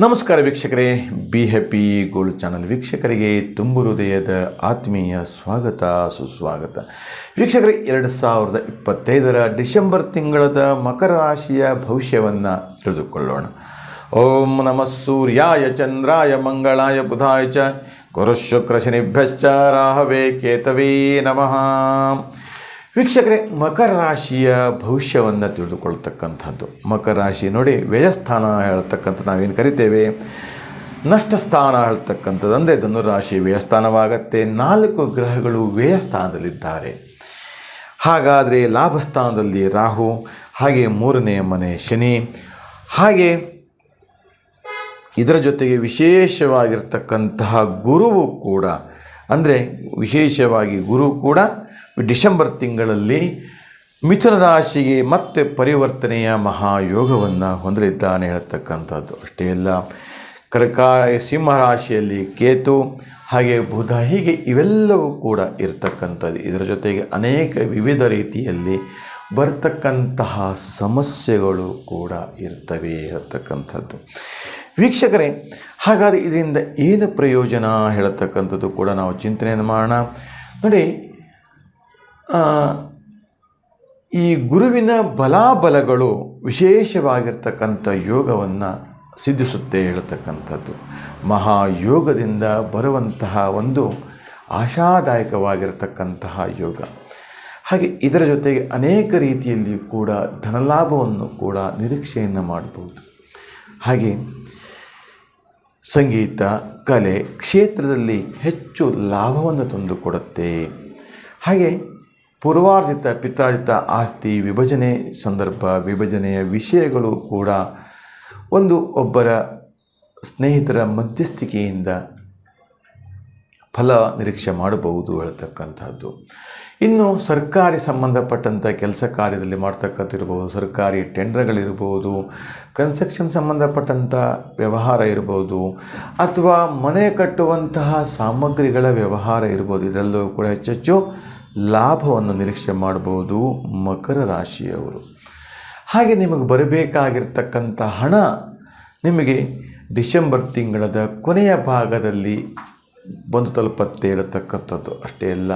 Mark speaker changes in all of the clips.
Speaker 1: ನಮಸ್ಕಾರ ವೀಕ್ಷಕರೇ be happy gold channel ವೀಕ್ಷಕರಿಗೆ ತುಂಬು ಹೃದಯದ ಆತ್ಮೀಯ ಸ್ವಾಗತ, ಸುಸ್ವಾಗತ. ವೀಕ್ಷಕರೇ, ಎರಡು ಸಾವಿರದ ಇಪ್ಪತ್ತೈದರ ಡಿಸೆಂಬರ್ ತಿಂಗಳದ ಮಕರ ರಾಶಿಯ ಭವಿಷ್ಯವನ್ನು ತಿಳಿದುಕೊಳ್ಳೋಣ. ಓಂ ನಮಃ ಸೂರ್ಯಾಯ, ಚಂದ್ರಾಯ, ಮಂಗಳಾಯ, ಬುಧಾಯ ಚ, ಗುರುಶುಕ್ರ, ಶನಿಭ್ಯಶ್ಚ, ರಾಹವೇ, ಕೇತವೇ ನಮಃ. ವೀಕ್ಷಕರೇ, ಮಕರ ರಾಶಿಯ ಭವಿಷ್ಯವನ್ನು ತಿಳಿದುಕೊಳ್ತಕ್ಕಂಥದ್ದು. ಮಕರ ರಾಶಿ ನೋಡಿ, ವ್ಯಯಸ್ಥಾನ ಹೇಳ್ತಕ್ಕಂಥ ನಾವೇನು ಕರಿತೇವೆ? ನಷ್ಟ ಸ್ಥಾನ ಹೇಳ್ತಕ್ಕಂಥದ್ದು ಅಂದರೆ ಧನುರಾಶಿ ವ್ಯಯಸ್ಥಾನವಾಗತ್ತೆ. ನಾಲ್ಕು ಗ್ರಹಗಳು ವ್ಯಯಸ್ಥಾನದಲ್ಲಿದ್ದಾರೆ. ಹಾಗಾದರೆ ಲಾಭಸ್ಥಾನದಲ್ಲಿ ರಾಹು, ಹಾಗೆ ಮೂರನೆಯ ಮನೆ ಶನಿ. ಹಾಗೆ ಇದರ ಜೊತೆಗೆ ವಿಶೇಷವಾಗಿರ್ತಕ್ಕಂತಹ ಗುರುವು ಕೂಡ, ಅಂದರೆ ವಿಶೇಷವಾಗಿ ಗುರು ಕೂಡ ಡಿಸೆಂಬರ್ ತಿಂಗಳಲ್ಲಿ ಮಿಥುನ ರಾಶಿಗೆ ಮತ್ತೆ ಪರಿವರ್ತನೆಯ ಮಹಾಯೋಗವನ್ನು ಹೊಂದಲಿದ್ದಾನೆ ಹೇಳ್ತಕ್ಕಂಥದ್ದು. ಅಷ್ಟೇ ಅಲ್ಲ ಕರ್ಕ ಸಿಂಹರಾಶಿಯಲ್ಲಿ ಕೇತು ಹಾಗೆ ಬುಧ ಹೀಗೆ ಇವೆಲ್ಲವೂ ಕೂಡ ಇರತಕ್ಕಂಥದ್ದು. ಇದರ ಜೊತೆಗೆ ಅನೇಕ ವಿವಿಧ ರೀತಿಯಲ್ಲಿ ಬರ್ತಕ್ಕಂತಹ ಸಮಸ್ಯೆಗಳು ಕೂಡ ಇರ್ತವೆ ಹೇಳ್ತಕ್ಕಂಥದ್ದು. ವೀಕ್ಷಕರೇ, ಹಾಗಾದರೆ ಇದರಿಂದ ಏನು ಪ್ರಯೋಜನ ಹೇಳತಕ್ಕಂಥದ್ದು ಕೂಡ ನಾವು ಚಿಂತನೆಯನ್ನು ಮಾಡೋಣ. ನೋಡಿ ಈ ಗುರುವಿನ ಬಲಾಬಲಗಳು ವಿಶೇಷವಾಗಿರ್ತಕ್ಕಂಥ ಯೋಗವನ್ನು ಸಿದ್ಧಿಸುತ್ತೆ ಹೇಳ್ತಕ್ಕಂಥದ್ದು. ಮಹಾಯೋಗದಿಂದ ಬರುವಂತಹ ಒಂದು ಆಶಾದಾಯಕವಾಗಿರತಕ್ಕಂತಹ ಯೋಗ. ಹಾಗೆ ಇದರ ಜೊತೆಗೆ ಅನೇಕ ರೀತಿಯಲ್ಲಿ ಕೂಡ ಧನಲಾಭವನ್ನು ಕೂಡ ನಿರೀಕ್ಷೆಯನ್ನು ಮಾಡಬಹುದು ಹಾಗೆ ಸಂಗೀತ, ಕಲೆ ಕ್ಷೇತ್ರದಲ್ಲಿ ಹೆಚ್ಚು ಲಾಭವನ್ನು ತಂದುಕೊಡುತ್ತೆ ಹಾಗೆ ಪೂರ್ವಾರ್ಜಿತ, ಪಿತ್ರಾರ್ಜಿತ ಆಸ್ತಿ ವಿಭಜನೆ ಸಂದರ್ಭ ವಿಭಜನೆಯ ವಿಷಯಗಳು ಕೂಡ ಒಂದು ಒಬ್ಬರ ಸ್ನೇಹಿತರ ಮಧ್ಯಸ್ಥಿಕೆಯಿಂದ ಫಲ ನಿರೀಕ್ಷೆ ಮಾಡಬಹುದು ಹೇಳ್ತಕ್ಕಂಥದ್ದು. ಇನ್ನು ಸರ್ಕಾರಿ ಸಂಬಂಧಪಟ್ಟಂಥ ಕೆಲಸ ಕಾರ್ಯದಲ್ಲಿ ಮಾಡ್ತಕ್ಕಂಥಿರ್ಬೋದು ಸರ್ಕಾರಿ ಟೆಂಡರ್ಗಳಿರ್ಬೋದು, ಕನ್ಸ್ಟ್ರಕ್ಷನ್ ಸಂಬಂಧಪಟ್ಟಂಥ ವ್ಯವಹಾರ ಇರ್ಬೋದು, ಅಥವಾ ಮನೆ ಕಟ್ಟುವಂತಹ ಸಾಮಗ್ರಿಗಳ ವ್ಯವಹಾರ ಇರ್ಬೋದು, ಇದರಲ್ಲೂ ಕೂಡ ಹೆಚ್ಚೆಚ್ಚು ಲಾಭವನ್ನು ನಿರೀಕ್ಷೆ ಮಾಡಬಹುದು ಮಕರ ರಾಶಿಯವರು. ಹಾಗೆ ನಿಮಗೆ ಬರಬೇಕಾಗಿರ್ತಕ್ಕಂಥ ಹಣ ನಿಮಗೆ ಡಿಸೆಂಬರ್ ತಿಂಗಳದ ಕೊನೆಯ ಭಾಗದಲ್ಲಿ ಬಂದು ತಲುಪತ್ತೆ ಹೇಳ್ತಕ್ಕಂಥದ್ದು. ಅಷ್ಟೇ ಅಲ್ಲ,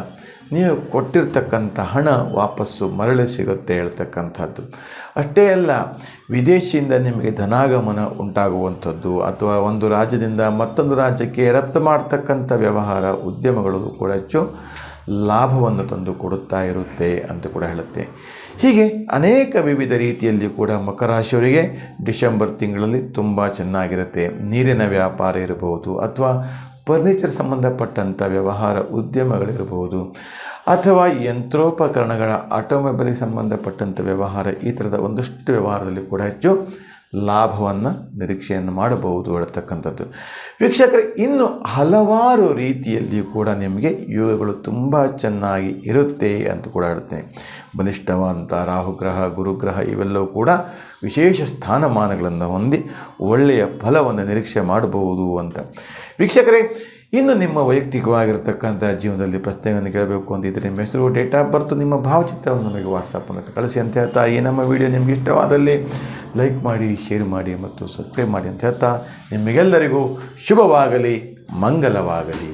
Speaker 1: ನೀವು ಕೊಟ್ಟಿರ್ತಕ್ಕಂಥ ಹಣ ವಾಪಸ್ಸು ಮರಳಿ ಸಿಗುತ್ತೆ ಹೇಳ್ತಕ್ಕಂಥದ್ದು. ಅಷ್ಟೇ ಅಲ್ಲ, ವಿದೇಶಿಯಿಂದ ನಿಮಗೆ ಧನಾಗಮನ ಉಂಟಾಗುವಂಥದ್ದು, ಅಥವಾ ಒಂದು ರಾಜ್ಯದಿಂದ ಮತ್ತೊಂದು ರಾಜ್ಯಕ್ಕೆ ರಫ್ತು ಮಾಡ್ತಕ್ಕಂಥ ವ್ಯವಹಾರ, ಉದ್ಯಮಗಳು ಕೂಡ ಹೆಚ್ಚು ಲಾಭವನ್ನು ತಂದು ಕೊಡುತ್ತಾ ಇರುತ್ತೆ ಅಂತ ಕೂಡ ಹೇಳುತ್ತೆ. ಹೀಗೆ ಅನೇಕ ವಿವಿಧ ರೀತಿಯಲ್ಲಿ ಕೂಡ ಮಕರ ರಾಶಿಯವರಿಗೆ ಡಿಸೆಂಬರ್ ತಿಂಗಳಲ್ಲಿ ತುಂಬ ಚೆನ್ನಾಗಿರುತ್ತೆ. ನೀರಿನ ವ್ಯಾಪಾರ ಇರಬಹುದು ಅಥವಾ ಫರ್ನಿಚರ್ ಸಂಬಂಧಪಟ್ಟಂಥ ವ್ಯವಹಾರ ಉದ್ಯಮಗಳಿರಬಹುದು ಅಥವಾ ಯಂತ್ರೋಪಕರಣಗಳ ಆಟೋಮೊಬೈಲ್ ಸಂಬಂಧಪಟ್ಟಂಥ ವ್ಯವಹಾರ ಈ ಥರದ ಒಂದಷ್ಟು ವ್ಯವಹಾರದಲ್ಲಿ ಕೂಡ ಹೆಚ್ಚು ಲಾಭವನ್ನು ನಿರೀಕ್ಷೆಯನ್ನು ಮಾಡಬಹುದು ಹೇಳ್ತಕ್ಕಂಥದ್ದು ವೀಕ್ಷಕರು, ಇನ್ನು ಹಲವಾರು ರೀತಿಯಲ್ಲಿಯೂ ಕೂಡ ನಿಮಗೆ ಯೋಗಗಳು ತುಂಬ ಚೆನ್ನಾಗಿ ಇರುತ್ತೆ ಅಂತ ಕೂಡ ಹೇಳ್ತೇನೆ ಬಲಿಷ್ಠವಂತ, ರಾಹುಗ್ರಹ, ಗುರುಗ್ರಹ ಇವೆಲ್ಲವೂ ಕೂಡ ವಿಶೇಷ ಸ್ಥಾನಮಾನಗಳನ್ನು ಹೊಂದಿ ಒಳ್ಳೆಯ ಫಲವನ್ನು ನಿರೀಕ್ಷೆ ಮಾಡಬಹುದು ಅಂತ. ವೀಕ್ಷಕರೇ ಇನ್ನು ನಿಮ್ಮ ವೈಯಕ್ತಿಕವಾಗಿರ್ತಕ್ಕಂಥ ಜೀವನದಲ್ಲಿ ಪ್ರಶ್ನೆಗಳನ್ನು ಕೇಳಬೇಕು ಅಂತಿದ್ದರೆ ನಿಮ್ಮ ಹೆಸರು, ಡೇಟ್ ಆಫ್ ಬರ್ತು, ನಿಮ್ಮ ಭಾವಚಿತ್ರವನ್ನು ನಮಗೆ ವಾಟ್ಸಪ್ ಮೂಲಕ ಕಳಿಸಿ ಅಂತ ಹೇಳ್ತಾ, ಈ ನಮ್ಮ ವಿಡಿಯೋ ನಿಮಗೆ ಇಷ್ಟವಾದಲ್ಲಿ ಲೈಕ್ ಮಾಡಿ ಶೇರ್ ಮಾಡಿ ಮತ್ತು ಸಬ್ಸ್ಕ್ರೈಬ್ ಮಾಡಿ ಅಂತ ಹೇಳ್ತಾ, ನಿಮಗೆಲ್ಲರಿಗೂ ಶುಭವಾಗಲಿ, ಮಂಗಲವಾಗಲಿ.